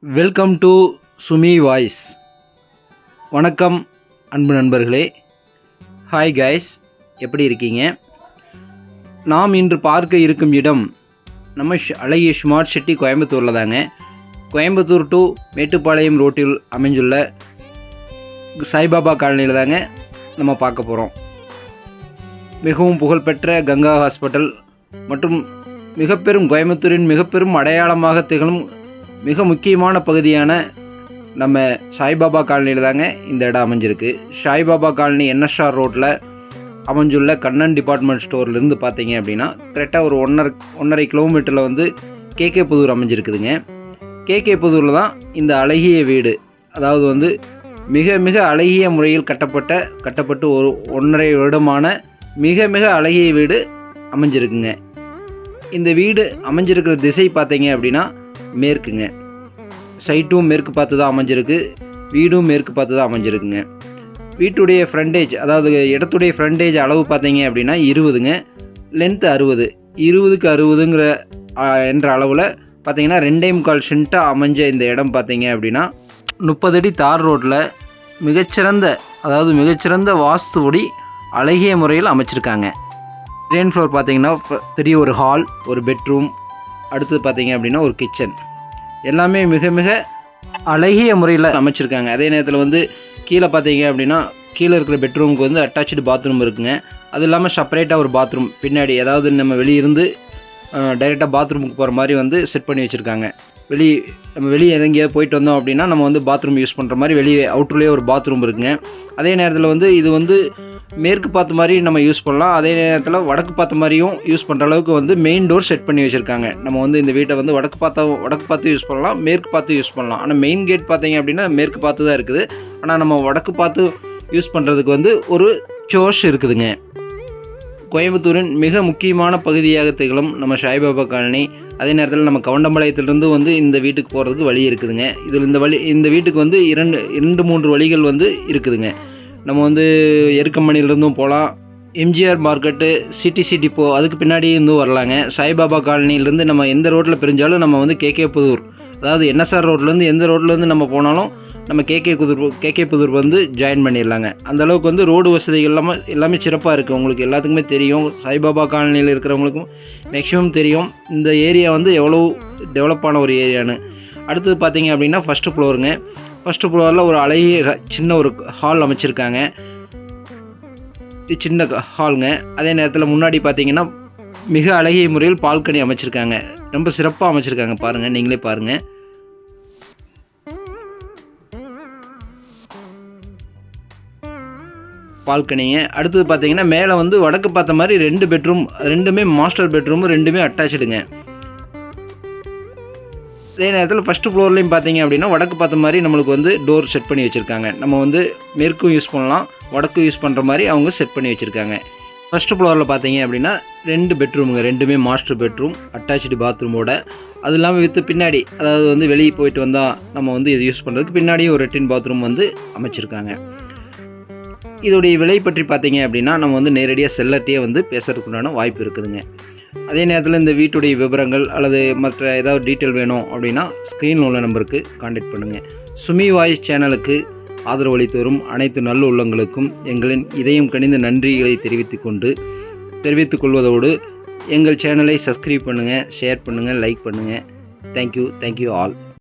Welcome to Sumi voice. வணக்கம் அன்பு நண்பர்களே. ஹாய் கைஸ் எப்படி இருக்கீங்க? நாம் இன்று பார்க்க இருக்கும் இடம் நம்ம ஷ்- அழகிய ஸ்மார்ட் சிட்டி கோயம்புத்தூரில் தாங்க. கோயம்புத்தூர் டு மேட்டுப்பாளையம் ரோட்டில் அமைஞ்சுள்ள சாய்பாபா காலனியில் தாங்க நம்ம பார்க்க போகிறோம் மிகவும் புகழ்பெற்ற கங்கா ஹாஸ்பிட்டல் மற்றும் மிகப்பெரும் கோயம்புத்தூரின் மிகப்பெரும் அடையாளமாக திகழும் மிக முக்கியமான பகுதியான நம்ம சாய்பாபா காலனியில் தாங்க இந்த இடம் அமைஞ்சிருக்கு. சாய்பாபா காலனி என்எஸ்ஆர் ரோட்டில் அமைஞ்சுள்ள கண்ணன் டிபார்ட்மெண்ட் ஸ்டோர்லேருந்து பார்த்தீங்க அப்படின்னா கரெக்டாக ஒரு ஒன்றரை ஒன்றரை கிலோமீட்டரில் வந்து கேகே புதூர் அமைஞ்சிருக்குதுங்க. கேகே புதூரில் தான் இந்த அழகிய வீடு அதாவது வந்து மிக மிக அழகிய முறையில் கட்டப்பட்ட கட்டப்பட்டு ஒரு ஒன்றரை வருடமான மிக மிக அழகிய வீடு அமைஞ்சிருக்குங்க. இந்த வீடு அமைஞ்சிருக்கிற திசை பார்த்தீங்க அப்படின்னா மேற்குங்க. சைட்டும் மேற்கு பார்த்து தான் அமைஞ்சிருக்கு. வீடும் மேற்கு பார்த்து தான் அமைஞ்சிருக்குங்க. வீட்டுடைய ஃப்ரண்டேஜ் அதாவது இடத்துடைய ஃப்ரண்டேஜ் அளவு பார்த்தீங்க அப்படின்னா இருபதுங்க. லென்த்து அறுபது. இருபதுக்கு அறுபதுங்கிற என்ற அளவில் பார்த்தீங்கன்னா ரெண்டே முக்கால் சென்ட்டாக அமைஞ்ச இந்த இடம் பார்த்தீங்க அப்படின்னா முப்பது அடி தார் ரோட்டில் மிகச்சிறந்த அதாவது மிகச்சிறந்த வாஸ்துபடி அழகிய முறையில் அமைச்சிருக்காங்க. கிரேன் ஃப்ளோர் பார்த்தீங்கன்னா பெரிய ஒரு ஹால் ஒரு பெட்ரூம் அடுத்தது பார்த்தீங்க அப்படின்னா ஒரு கிச்சன் எல்லாமே மிக மிக அழகிய முறையில் அமைச்சிருக்காங்க. அதே நேரத்தில் வந்து கீழே பார்த்தீங்க அப்படின்னா கீழே இருக்கிற பெட்ரூமுக்கு வந்து அட்டாச்சு பாத்ரூம் இருக்குங்க. அது இல்லாமல் செப்பரேட்டாக ஒரு பாத்ரூம் பின்னாடி ஏதாவது நம்ம வெளியிருந்து டைரெக்டாக பாத்ரூமுக்கு போகிற மாதிரி வந்து செட் பண்ணி வச்சுருக்காங்க. வெளி நம்ம வெளியே எங்கேயாவது போயிட்டு வந்தோம் அப்படின்னா நம்ம வந்து பாத்ரூம் யூஸ் பண்ணுற மாதிரி வெளியே அவுட்டர்லேயே ஒரு பாத்ரூம் இருக்குங்க. அதே நேரத்தில் வந்து இது வந்து மேற்கு பார்த்த மாதிரி நம்ம யூஸ் பண்ணலாம். அதே நேரத்தில் வடக்கு பார்த்த மாதிரியும் யூஸ் பண்ணுற அளவுக்கு வந்து மெயின் டோர் செட் பண்ணி வச்சுருக்காங்க. நம்ம வந்து இந்த வீட்டை வந்து வடக்கு பார்த்தா வடக்கு பார்த்து யூஸ் பண்ணலாம் மேற்கு பார்த்து யூஸ் பண்ணலாம். ஆனால் மெயின் கேட் பார்த்தீங்க அப்படின்னா மேற்கு பார்த்து தான் இருக்குது. ஆனால் நம்ம வடக்கு பார்த்து யூஸ் பண்ணுறதுக்கு வந்து ஒரு சோர்ஸ் இருக்குதுங்க. கோயம்புத்தூரின் மிக முக்கியமான பகுதியாக திகழும் நம்ம சாய்பாபா காலனி. அதே நேரத்தில் நம்ம கவுண்டம்பாளையத்திலிருந்து வந்து இந்த வீட்டுக்கு போகிறதுக்கு வழி இருக்குதுங்க. இதில் இந்த வழி இந்த வீட்டுக்கு வந்து இரண்டு இரண்டு மூன்று வழிகள் வந்து இருக்குதுங்க. நம்ம வந்து எருக்கம்பணியிலிருந்தும் போகலாம் எம்ஜிஆர் மார்க்கெட்டு சிட்டி சிட்டி போ அதுக்கு பின்னாடி இருந்தும் வரலாங்க. சாய்பாபா காலனிலேருந்து நம்ம எந்த ரோட்டில் பிரிஞ்சாலும் நம்ம வந்து கேகே புதூர். அதாவது என்எஸ்ஆர் ரோட்லேருந்து எந்த ரோட்லேருந்து நம்ம போனாலும் நம்ம கேகே புதூர் கேகே புதூர் வந்து ஜாயின் பண்ணிடலாங்க. அந்த அளவுக்கு வந்து ரோடு வசதிகள் எல்லாமே எல்லாமே சிறப்பாக இருக்குது உங்களுக்கு எல்லாத்துக்குமே தெரியும். சாய்பாபா காலனியில் இருக்கிறவங்களுக்கும் மேக்ஸிமம் தெரியும். இந்த ஏரியா வந்து எவ்வளோ டெவலப்பான ஒரு ஏரியான்னு அடுத்தது பார்த்தீங்க அப்படின்னா ஃபஸ்ட்டு ஃப்ளோருங்க ஃபஸ்ட்டு ஃப்ளோரில் ஒரு அழகிய சின்ன ஒரு ஹால் அமைச்சிருக்காங்க. சின்ன க- ஹாலுங்க அதே நேரத்தில் முன்னாடி பார்த்தீங்கன்னா மிக அழகிய முறையில் பால்கனி அமைச்சிருக்காங்க. ரொம்ப சிறப்பாக அமைச்சிருக்காங்க. பாருங்கள் நீங்களே பாருங்கள் பால்கனிங்க. அடுத்தது பார்த்தீங்கன்னா மேலே வந்து வடக்கு பார்த்த மாதிரி ரெண்டு பெட்ரூம் ரெண்டுமே மாஸ்டர் பெட்ரூம் ரெண்டுமே அட்டாச்சுடுங்க அதே நேரத்தில் ஃபஸ்ட்டு ஃப்ளோர்லேயும் பார்த்தீங்க அப்படின்னா வடக்கு பார்த்த மாதிரி நம்மளுக்கு வந்து டோர் செட் பண்ணி வச்சுருக்காங்க. நம்ம வந்து மேற்கும் யூஸ் பண்ணலாம் வடக்கும் யூஸ் பண்ணுற மாதிரி அவங்க செட் பண்ணி வச்சுருக்காங்க. ஃபஸ்ட்டு ஃப்ளோரில் பார்த்தீங்க அப்படின்னா ரெண்டு பெட்ரூமுங்க. ரெண்டுமே மாஸ்டர் பெட்ரூம் அட்டாச்சு பாத்ரூமோட அது இல்லாமல் வித்து பின்னாடி அதாவது வந்து வெளியே போயிட்டு வந்தால் நம்ம வந்து இது யூஸ் பண்ணுறதுக்கு பின்னாடியும் ஒரு ரெட்டின் பாத்ரூம் வந்து அமைச்சிருக்காங்க. இதோடைய விலை பற்றி பார்த்தீங்க அப்படின்னா நம்ம வந்து நேரடியாக செல்லர்ட்டே வந்து பேசுறதுக்குண்டான வாய்ப்பு இருக்குதுங்க. அதே நேரத்தில் இந்த வீட்டுடைய விவரங்கள் அல்லது மற்ற ஏதாவது டீட்டெயில் வேணும் அப்படின்னா ஸ்க்ரீனில் உள்ள நம்பருக்கு காண்டாக்ட் பண்ணுங்கள் சுமி வாய்ஸ் சேனலுக்கு ஆதரவு அளித்து வரும் அனைத்து நல்ல உள்ளங்களுக்கும் எங்களின் இதயம் கணிந்த நன்றிகளை தெரிவித்துக் கொண்டு தெரிவித்துக் கொள்வதோடு எங்கள் சேனலை சப்ஸ்கிரைப் பண்ணுங்கள் ஷேர் பண்ணுங்கள் லைக் பண்ணுங்கள் தேங்க்யூ தேங்க்யூ ஆல்